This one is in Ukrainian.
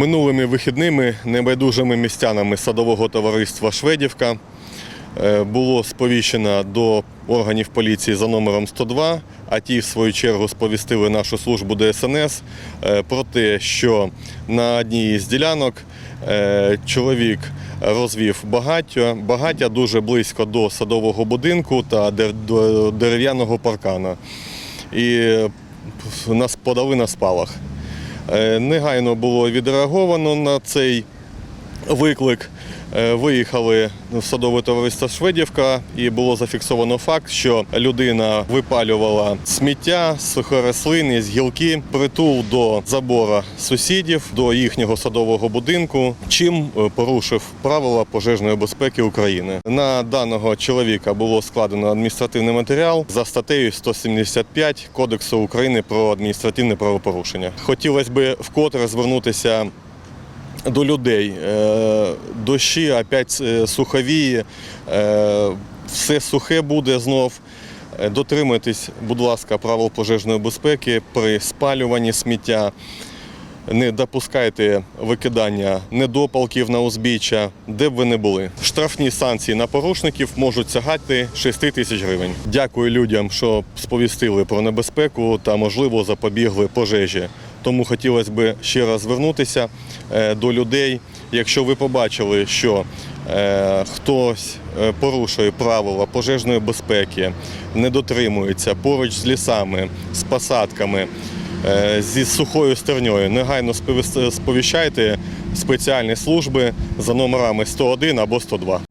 Минулими вихідними небайдужими містянами садового товариства Шведівка е, було сповіщено до органів поліції за номером 102, а ті, в свою чергу, сповістили нашу службу ДСНС е, про те, що на одній із ділянок е, чоловік розвів багаття, багаття дуже близько до садового будинку та дерев'яного паркана. І нас подали на спалах. Е, Негайно було відреаговано на цей виклик. Е, Виїхали в садове товариство Шведівка і було зафіксовано факт, що людина випалювала сміття, сухі рослини, з гілки, притул до забора сусідів, до їхнього садового будинку, чим е, порушив правила пожежної безпеки України. На даного чоловіка було складено адміністративний матеріал за статтею 175 Кодексу України про адміністративне правопорушення. Хотілося б вкотре звернутися до людей. Е, Дощі опять е, сухові, е, все сухе буде знов. Дотримуйтесь, будь ласка, правил пожежної безпеки при спалюванні сміття. Не допускайте викидання недопалків на узбіччя, де б ви не були. Штрафні санкції на порушників можуть сягати 6 тисяч гривень. Дякую людям, що сповістили про небезпеку та, можливо, запобігли пожежі. Тому хотілося б ще раз звернутися е, до людей. Якщо ви побачили, що е, хтось е, порушує правила пожежної безпеки, не дотримується поруч з лісами, з посадками, зі сухою стерньою, негайно сповіщайте спеціальні служби за номерами 101 або 102.